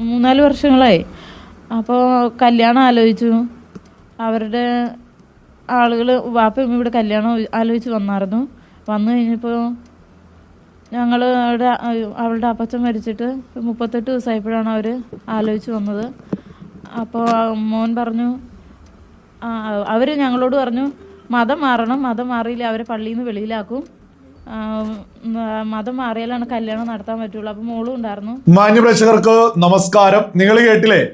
മൂന്നാൽ വർഷങ്ങളായി. അപ്പോൾ കല്യാണം ആലോചിച്ചു. അവരുടെ ആളുകൾ വാപ്പയും ഇവിടെ കല്യാണം ആലോചിച്ച് വന്നായിരുന്നു. വന്നു കഴിഞ്ഞപ്പോൾ ഞങ്ങൾ അവിടെ അവളുടെ അപ്പച്ചൻ മരിച്ചിട്ട് മുപ്പത്തെട്ട് ദിവസമായപ്പോഴാണ് അവർ ആലോചിച്ച് വന്നത്. അപ്പോൾ മോൻ പറഞ്ഞു അവർ ഞങ്ങളോട് പറഞ്ഞു മതം മാറണം മതം മാറിയില്ല അവരെ പള്ളിയിൽ നിന്ന് വെളിയിലാക്കും. മതം മാറിയാലാണ് കല്യാണം നടത്താൻ പറ്റുള്ളൂ. അപ്പൊ മോളും ഉണ്ടായിരുന്നു. മാന്യപ്രേക്ഷകർക്ക് നമസ്കാരം. നിങ്ങൾ കേട്ടില്ലേ?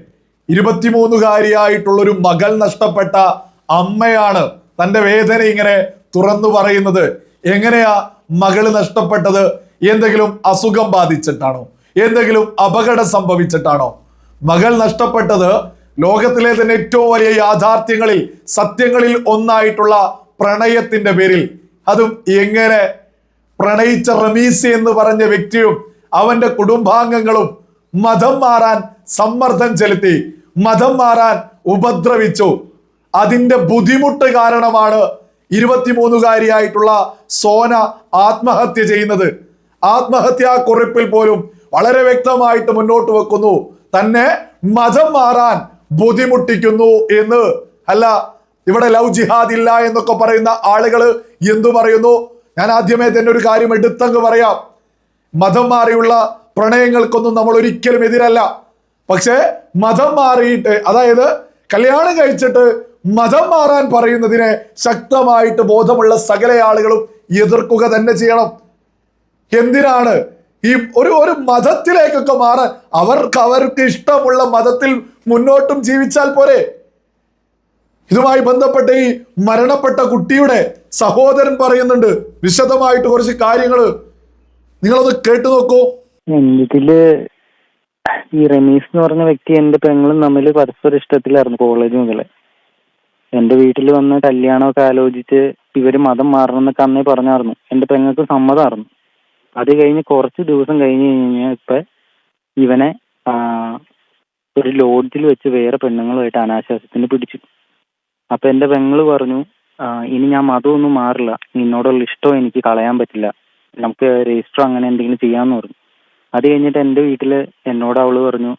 ഇരുപത്തിമൂന്നുകാരിയായിട്ടുള്ളൊരു മകൾ നഷ്ടപ്പെട്ട അമ്മയാണ് തന്റെ വേദന ഇങ്ങനെ തുറന്നു പറയുന്നത്. എങ്ങനെയാ മകൾ നഷ്ടപ്പെട്ടത്? എന്തെങ്കിലും അസുഖം ബാധിച്ചിട്ടാണോ? എന്തെങ്കിലും അപകടം സംഭവിച്ചിട്ടാണോ? മകൾ നഷ്ടപ്പെട്ടത് ലോകത്തിലെ തന്നെ ഏറ്റവും വലിയ യാഥാർത്ഥ്യങ്ങളിൽ സത്യങ്ങളിൽ ഒന്നായിട്ടുള്ള പ്രണയത്തിന്റെ പേരിൽ. അതും എങ്ങനെ പ്രണയിച്ച റമീസി എന്ന് പറഞ്ഞ വ്യക്തിയും അവന്റെ കുടുംബാംഗങ്ങളും മതം മാറാൻ സമ്മർദ്ദം ചെലുത്തി മതം മാറാൻ ഉപദ്രവിച്ചു. അതിന്റെ ബുദ്ധിമുട്ട് കാരണമാണ് ഇരുപത്തിമൂന്നുകാരിയായിട്ടുള്ള സോന ആത്മഹത്യ ചെയ്യുന്നത്. ആത്മഹത്യാ കുറിപ്പിൽ പോലും വളരെ വ്യക്തമായിട്ട് മുന്നോട്ട് വെക്കുന്നു. തന്നെ മതം മാറാൻ ബുദ്ധിമുട്ടിക്കുന്നു എന്ന്. അല്ല ഇവിടെ ലവ് ജിഹാദ് ഇല്ല എന്നൊക്കെ പറയുന്ന ആളുകൾ എന്തു പറയുന്നു? ഞാൻ ആദ്യമേ തന്നെ ഒരു കാര്യം എടുത്തങ്ങ് പറയാം. മതം മാറിയുള്ള പ്രണയങ്ങൾക്കൊന്നും നമ്മൾ ഒരിക്കലും എതിരല്ല. പക്ഷേ മതം മാറിയിട്ട് അതായത് കല്യാണം കഴിച്ചിട്ട് മതം മാറാൻ പറയുന്നതിനെ ശക്തമായിട്ട് ബോധമുള്ള സകല ആളുകളും എതിർക്കുക തന്നെ ചെയ്യണം. എന്തിനാണ്? ഈ ഒരു ഒരു മതത്തിലേക്കൊക്കെ മാറാൻ അവർക്ക് അവർക്ക് ഇഷ്ടമുള്ള മതത്തിൽ മുന്നോട്ടും ജീവിച്ചാൽ പോരെ? ഇതുമായി ബന്ധപ്പെട്ട ഈ മരണപ്പെട്ട കുട്ടിയുടെ സഹോദരൻ പറയുന്നുണ്ട്. വിശദമായിട്ട് കുറച്ച് കാര്യങ്ങൾ നിങ്ങളൊന്ന് കേട്ടു നോക്കൂ. ഇതിൽ ഈ റമീസ് എന്ന് പറഞ്ഞ വ്യക്തി എന്റെ പെങ്ങളും തമ്മിൽ പരസ്പര ഇഷ്ടത്തിലായിരുന്നു കോളേജ് മുതൽ. എന്റെ വീട്ടിൽ വന്ന് കല്യാണമൊക്കെ ആലോചിച്ച് ഇവർ മതം മാറണം എന്നൊക്കെ അന്നേ പറഞ്ഞായിരുന്നു. എന്റെ പെങ്ങൾക്ക് സമ്മതമായിരുന്നു. അത് കഴിഞ്ഞ് കുറച്ച് ദിവസം കഴിഞ്ഞ് കഴിഞ്ഞാൽ ഇപ്പൊ ഇവനെ ഒരു ലോഡ്ജിൽ വെച്ച് വേറെ പെണ്ണുങ്ങളുമായിട്ട് അനാശാസ്യത്തിന് പിടിച്ചു. അപ്പൊ എന്റെ പെങ്ങൾ പറഞ്ഞു ആ, ഇനി ഞാൻ മതമൊന്നും മാറില്ല. നിന്നോടുള്ള ഇഷ്ടം എനിക്ക് കളയാൻ പറ്റില്ല. നമുക്ക് രജിസ്റ്റർ അങ്ങനെ എന്തെങ്കിലും ചെയ്യാന്ന് പറഞ്ഞു. അത് കഴിഞ്ഞിട്ട് എന്റെ വീട്ടിൽ എന്നോട് അവൾ പറഞ്ഞു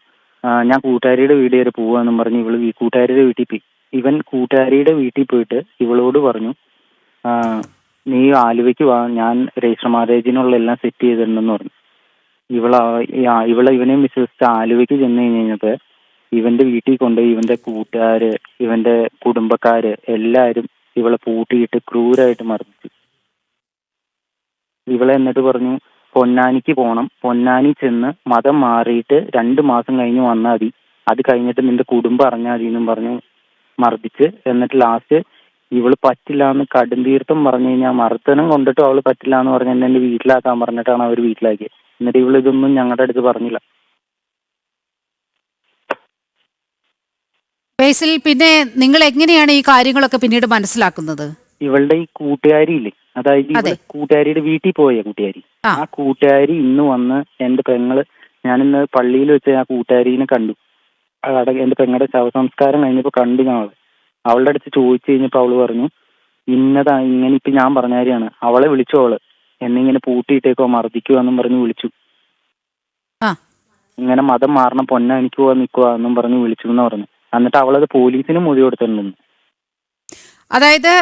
"ആ, ഞാൻ കൂട്ടുകാരിയുടെ വീട് വരെ പോവാന്നും പറഞ്ഞു ഇവൾ കൂട്ടുകാരിയുടെ വീട്ടിൽ പോയി. ഇവൻ കൂട്ടുകാരിയുടെ വീട്ടിൽ പോയിട്ട് ഇവളോട് പറഞ്ഞു "ആ, നീ ആലുവയ്ക്ക് വാ. ഞാൻ രജിസ്റ്റർ മാരേജിനുള്ള എല്ലാം സെറ്റ് ചെയ്തിട്ടുണ്ടെന്ന് പറഞ്ഞു. ഇവള ഇവളെ ഇവനെയും വിശ്വസിച്ച് ആലുവയ്ക്ക് ചെന്ന് കഴിഞ്ഞപ്പോ ഇവന്റെ വീട്ടിൽ കൊണ്ടുപോയി ഇവന്റെ കൂട്ടുകാര് ഇവന്റെ കുടുംബക്കാര് എല്ലാരും ഇവളെ പൂട്ടിയിട്ട് ക്രൂരായിട്ട് മർദ്ദിച്ചു. ഇവളെ എന്നിട്ട് പറഞ്ഞു പൊന്നാനിക്ക് പോണം. പൊന്നാനി ചെന്ന് മതം മാറിയിട്ട് രണ്ട് മാസം കഴിഞ്ഞ് വന്നാൽ മതി. അത് കഴിഞ്ഞിട്ട് നിന്റെ കുടുംബം അറിഞ്ഞാൽ മതി എന്നും പറഞ്ഞു മർദ്ദിച്ച്. എന്നിട്ട് ലാസ്റ്റ് ഇവൾ പറ്റില്ല എന്ന് കടും തീർത്ഥം പറഞ്ഞു കഴിഞ്ഞാൽ മർദ്ദനം കൊണ്ടിട്ടും അവൾ പറ്റില്ല എന്ന് പറഞ്ഞ് എന്നെ വീട്ടിലാക്കാൻ പറഞ്ഞിട്ടാണ് അവർ വീട്ടിലാക്കിയത് എന്നിട്ട് ഇവൾ ഇതൊന്നും ഞങ്ങളുടെ അടുത്ത് പറഞ്ഞില്ല. ബേസിൽ പിന്നെ നിങ്ങൾ എങ്ങനെയാണ് ഈ കാര്യങ്ങളൊക്കെ പിന്നീട് മനസ്സിലാക്കുന്നത്? ഇവളുടെ ഈ കൂട്ടുകാരി ഇല്ലേ അതായത് അതെ. ഇവൾ കൂട്ടുകാരിയുടെ വീട്ടിൽ പോയ കൂട്ടുകാരി. ആ. കൂട്ടുകാരി ഇന്ന് വന്ന് എന്റെ പെങ്ങൾ ഞാനിന്ന് പള്ളിയിൽ വെച്ച് ആ കൂട്ടുകാരിനെ കണ്ടു. അവിടെ എന്റെ പെങ്ങളുടെ ശവസംസ്കാരം കഴിഞ്ഞപ്പോ കണ്ടു ഞാൻ അവളെ അവളുടെ അടുത്ത് ചോദിച്ചു കഴിഞ്ഞപ്പോ അവൾ പറഞ്ഞു ഇന്നതാ ഇങ്ങനെ ഇപ്പൊ ഞാൻ പറഞ്ഞ കാര്യമാണ്. അവളെ വിളിച്ചു അവൾ. എന്നിങ്ങനെ പൂട്ടിയിട്ടേക്കോ മർദ്ദിക്കുക എന്നും പറഞ്ഞു വിളിച്ചു. ഇങ്ങനെ മതം മാറണം പൊന്ന എനിക്ക് പോവാൻ നിൽക്കുക എന്നും പറഞ്ഞു വിളിച്ചു എന്ന് പറഞ്ഞു. എന്നിട്ട് അവളത് പോലീസിന് മൊഴി കൊടുത്തിട്ടുണ്ട്. അതായത്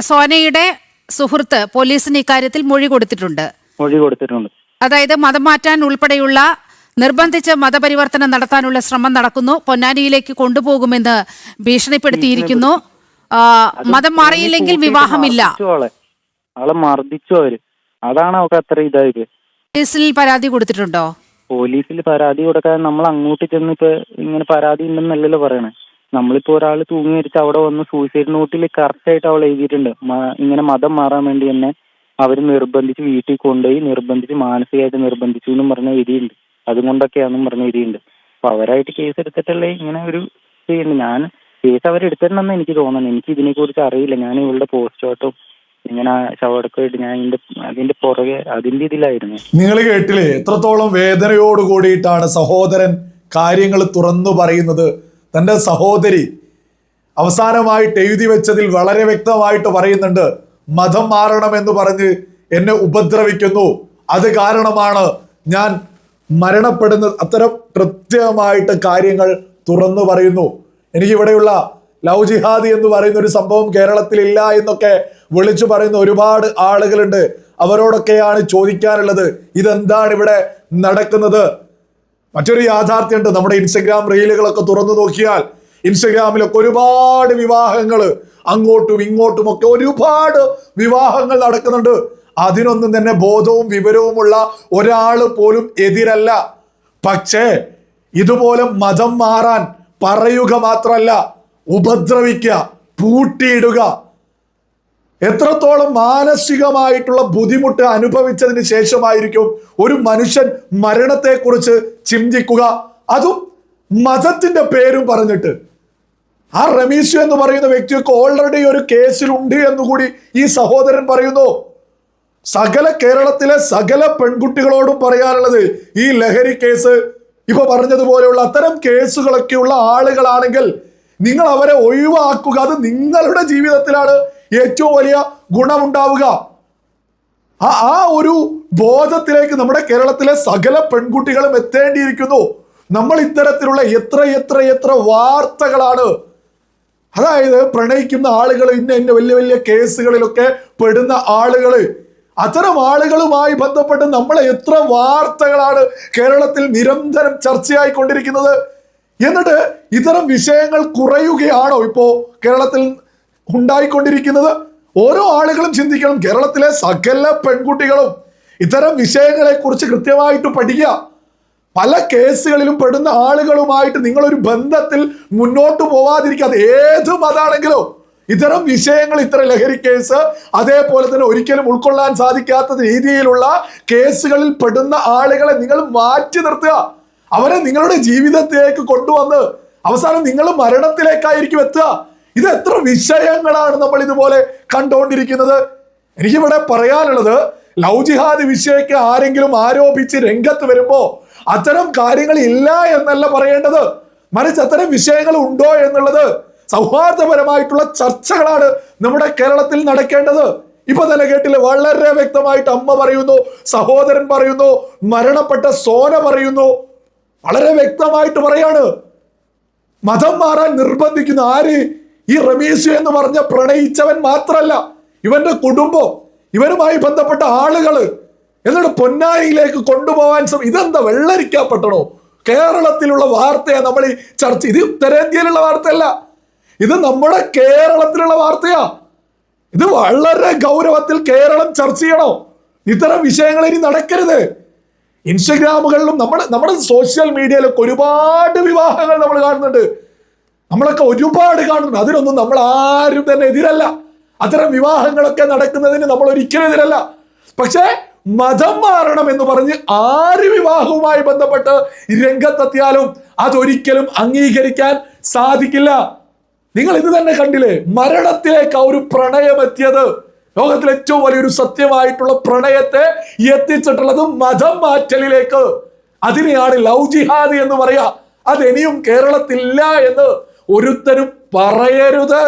സോനയുടെ സുഹൃത്ത് പോലീസിന് ഇക്കാര്യത്തിൽ മൊഴി കൊടുത്തിട്ടുണ്ട്. മൊഴി കൊടുത്തിട്ടുണ്ട്. അതായത് മതം മാറ്റാൻ ഉൾപ്പെടെയുള്ള നിർബന്ധിച്ച് മതപരിവർത്തനം നടത്താനുള്ള ശ്രമം നടക്കുന്നു. പൊന്നാനിയിലേക്ക് കൊണ്ടുപോകുമെന്ന് ഭീഷണിപ്പെടുത്തിയിരിക്കുന്നു. മതം മാറിയില്ലെങ്കിൽ വിവാഹമില്ല. മർദ്ദിച്ചു അവളെ. അവളെ മർദ്ദിച്ചു അവർ. അതാണ് അവർക്ക് അത്ര ഇതായത്. പോലീസിൽ പരാതി കൊടുത്തിട്ടുണ്ടോ? പോലീസിൽ പരാതി കൊടുക്കാൻ നമ്മൾ അങ്ങോട്ട് ചെന്ന് ഇപ്പൊ ഇങ്ങനെ പരാതി ഉണ്ടെന്നല്ലല്ലോ പറയണേ. നമ്മളിപ്പോ ഒരാൾ തൂങ്ങി മരിച്ച് അവിടെ വന്ന് സൂയിസൈഡ് നോട്ടിൽ കറക്റ്റ് ആയിട്ട് അവൾ എഴുതിയിട്ടുണ്ട്. ഇങ്ങനെ മതം മാറാൻ വേണ്ടി തന്നെ അവർ നിർബന്ധിച്ച് വീട്ടിൽ കൊണ്ടുപോയി നിർബന്ധിച്ച് മാനസികമായിട്ട് നിർബന്ധിച്ചു എന്നും പറഞ്ഞ എഴുതിയിട്ടുണ്ട്. അതുകൊണ്ടൊക്കെയാണെന്നും പറഞ്ഞ എഴുതിയിട്ടുണ്ട്. അപ്പൊ അവരായിട്ട് കേസ് എടുത്തിട്ടല്ലേ ഇങ്ങനെ ഒരു ചെയ്യുന്നത് ഞാൻ കേസ് അവരെടുത്തിട്ടുണ്ടെന്ന് എനിക്ക് തോന്നുന്നു. എനിക്ക് ഇതിനെ കുറിച്ച് അറിയില്ല. ഞാൻ ഇവളുടെ പോസ്റ്റ്മോർട്ടം ഇങ്ങനെ ശവടക്കമായിട്ട് ഞാൻ ഇതിന്റെ അതിന്റെ പുറകെ അതിന്റെ ഇതിലായിരുന്നു. നിങ്ങൾ കേട്ടില്ലേ? എത്രത്തോളം വേദനയോട് കൂടിയിട്ടാണ് സഹോദരൻ കാര്യങ്ങൾ തുറന്നു പറയുന്നത്. തന്റെ സഹോദരി അവസാനമായിട്ട് എഴുതി വെച്ചതിൽ വളരെ വ്യക്തമായിട്ട് പറയുന്നുണ്ട് മതം മാറണമെന്ന് പറഞ്ഞ് എന്നെ ഉപദ്രവിക്കുന്നു. അത് കാരണമാണ് ഞാൻ മരണപ്പെടുന്ന അത്തരം കൃത്യമായിട്ട് കാര്യങ്ങൾ തുറന്നു പറയുന്നു. എനിക്കിവിടെയുള്ള ലവ് ജിഹാദി എന്ന് പറയുന്ന ഒരു സംഭവം കേരളത്തിൽ ഇല്ല എന്നൊക്കെ വിളിച്ചു പറയുന്ന ഒരുപാട് ആളുകളുണ്ട്. അവരോടൊക്കെയാണ് ചോദിക്കാനുള്ളത്. ഇതെന്താണ് ഇവിടെ നടക്കുന്നത്? മറ്റൊരു യാഥാർത്ഥ്യമുണ്ട്. നമ്മുടെ ഇൻസ്റ്റഗ്രാം റീലുകളൊക്കെ തുറന്നു നോക്കിയാൽ ഇൻസ്റ്റഗ്രാമിലൊക്കെ ഒരുപാട് വിവാഹങ്ങൾ അങ്ങോട്ടും ഇങ്ങോട്ടും ഒക്കെ ഒരുപാട് വിവാഹങ്ങൾ നടക്കുന്നുണ്ട്. അതിനൊന്നും തന്നെ ബോധവും വിവരവുമുള്ള ഒരാൾ പോലും എതിരല്ല. പക്ഷേ ഇതുപോലെ മതം മാറാൻ പറയുക മാത്രമല്ല ഉപദ്രവിക്കുക പൂട്ടിയിടുക. എത്രത്തോളം മാനസികമായിട്ടുള്ള ബുദ്ധിമുട്ട് അനുഭവിച്ചതിന് ശേഷമായിരിക്കും ഒരു മനുഷ്യൻ മരണത്തെക്കുറിച്ച് ചിന്തിക്കുക. അതും മതത്തിന്റെ പേരും പറഞ്ഞിട്ട്. ആ റമീസു എന്ന് പറയുന്ന വ്യക്തിയൊക്കെ ഓൾറെഡി ഒരു കേസിലുണ്ട് എന്നുകൂടി ഈ സഹോദരൻ പറയുന്നു. സകല കേരളത്തിലെ സകല പെൺകുട്ടികളോടും പറയാനുള്ളത് ഈ ലഹരി കേസ്. ഇപ്പൊ പറഞ്ഞതുപോലെയുള്ള അത്തരം കേസുകളൊക്കെയുള്ള ആളുകളാണെങ്കിൽ നിങ്ങൾ അവരെ ഒഴിവാക്കുക. അത് നിങ്ങളുടെ ജീവിതത്തിലാണ് ഏറ്റവും വലിയ ഗുണമുണ്ടാവുക. ആ ആ ഒരു ബോധത്തിലേക്ക് നമ്മുടെ കേരളത്തിലെ സകല പെൺകുട്ടികളും എത്തേണ്ടിയിരിക്കുന്നു. നമ്മൾ ഇത്തരത്തിലുള്ള എത്ര എത്ര എത്ര വാർത്തകളാണ്. അതായത് പ്രണയിക്കുന്ന ആളുകൾ ഇന്ന ഇന്ന വലിയ വലിയ കേസുകളിലൊക്കെ പെടുന്ന ആളുകൾ അത്തരം ആളുകളുമായി ബന്ധപ്പെട്ട് നമ്മളെ എത്ര വാർത്തകളാണ് കേരളത്തിൽ നിരന്തരം ചർച്ചയായിക്കൊണ്ടിരിക്കുന്നത്. എന്നിട്ട് ഇത്തരം വിഷയങ്ങൾ കുറയുകയാണോ ഇപ്പോ കേരളത്തിൽ ഉണ്ടായിക്കൊണ്ടിരിക്കുന്നത്? ഓരോ ആളുകളും ചിന്തിക്കണം. കേരളത്തിലെ സകല പെൺകുട്ടികളും ഇത്തരം വിഷയങ്ങളെ കുറിച്ച് കൃത്യമായിട്ട് പഠിക്കുക. പല കേസുകളിലും പെടുന്ന ആളുകളുമായിട്ട് നിങ്ങളൊരു ബന്ധത്തിൽ മുന്നോട്ട് പോവാതിരിക്കാതെ ഏത് മതാണെങ്കിലും ഇത്തരം വിഷയങ്ങൾ ഇത്തരം ലഹരി കേസ് അതേപോലെ തന്നെ ഒരിക്കലും ഉൾക്കൊള്ളാൻ സാധിക്കാത്ത രീതിയിലുള്ള കേസുകളിൽ പെടുന്ന ആളുകളെ നിങ്ങൾ മാറ്റി നിർത്തുക. അവരെ നിങ്ങളുടെ ജീവിതത്തിലേക്ക് കൊണ്ടുവന്ന് അവസാനം നിങ്ങൾ മരണത്തിലേക്കായിരിക്കും എത്തുക. ഇത് എത്ര വിഷയങ്ങളാണ് നമ്മൾ ഇതുപോലെ കണ്ടുകൊണ്ടിരിക്കുന്നത്. എനിക്കിവിടെ പറയാനുള്ളത് ലവ് ജിഹാദ് വിഷയക്ക് ആരെങ്കിലും ആരോപിച്ച് രംഗത്ത് വരുമ്പോൾ അത്തരം കാര്യങ്ങൾ ഇല്ല എന്നല്ല പറയേണ്ടത്. മറിച്ച് അത്തരം വിഷയങ്ങൾ ഉണ്ടോ എന്നുള്ളത് സൗഹാർദ്ദപരമായിട്ടുള്ള ചർച്ചകളാണ് നമ്മുടെ കേരളത്തിൽ നടക്കേണ്ടത്. ഇപ്പൊ തന്നെ കേട്ടില്ലേ വളരെ വ്യക്തമായിട്ട് അമ്മ പറയുന്നു സഹോദരൻ പറയുന്നു മരണപ്പെട്ട സോന പറയുന്നു. വളരെ വ്യക്തമായിട്ട് പറയാണ്. മതം മാറാൻ നിർബന്ധിക്കുന്ന ആര്? ഈ റമീസ് എന്ന് പറഞ്ഞ പ്രണയിച്ചവൻ മാത്രല്ല ഇവന്റെ കുടുംബം ഇവരുമായി ബന്ധപ്പെട്ട ആളുകൾ എന്നിട്ട് പൊന്നാനിയിലേക്ക് കൊണ്ടുപോകാൻ ശ്രമം ഇതെന്താ വെള്ളരിക്കപ്പെട്ടണോ? കേരളത്തിലുള്ള വാർത്തയാ നമ്മൾ ഈ ചർച്ച ഇത് ഉത്തരേന്ത്യയിലുള്ള വാർത്തയല്ല. ഇത് നമ്മുടെ കേരളത്തിലുള്ള വാർത്തയാ. ഇത് വളരെ ഗൗരവത്തിൽ കേരളം ചർച്ച ചെയ്യണോ? ഇത്തരം വിഷയങ്ങൾ ഇനി നടക്കരുത്. ഇൻസ്റ്റഗ്രാമുകളിലും നമ്മൾ നമ്മുടെ സോഷ്യൽ മീഡിയയിലൊക്കെ ഒരുപാട് വിവാഹങ്ങൾ നമ്മൾ കാണുന്നുണ്ട്. നമ്മളൊക്കെ ഒരുപാട് കാണുന്നുണ്ട്. അതിനൊന്നും നമ്മൾ ആരും തന്നെ എതിരല്ല. അത്തരം വിവാഹങ്ങളൊക്കെ നടക്കുന്നതിന് നമ്മൾ ഒരിക്കലും എതിരല്ല. പക്ഷേ മതം മാറണം എന്ന് പറഞ്ഞ് ആര് വിവാഹവുമായി ബന്ധപ്പെട്ട് രംഗത്തെത്തിയാലും അതൊരിക്കലും അംഗീകരിക്കാൻ സാധിക്കില്ല. നിങ്ങൾ ഇത് തന്നെ കണ്ടില്ലേ? മരണത്തിലേക്ക് ആ ഒരു പ്രണയം എത്തിയത് ലോകത്തിലെ ഏറ്റവും വലിയൊരു സത്യമായിട്ടുള്ള പ്രണയത്തെ എത്തിച്ചിട്ടുള്ളത് മതം മാറ്റലിലേക്ക്. അതിനെയാണ് ലവ് ജിഹാദ് എന്ന് പറയാ. അത് ഇനിയും കേരളത്തിലില്ല എന്ന് ഒരുത്തരും പറയരുത്.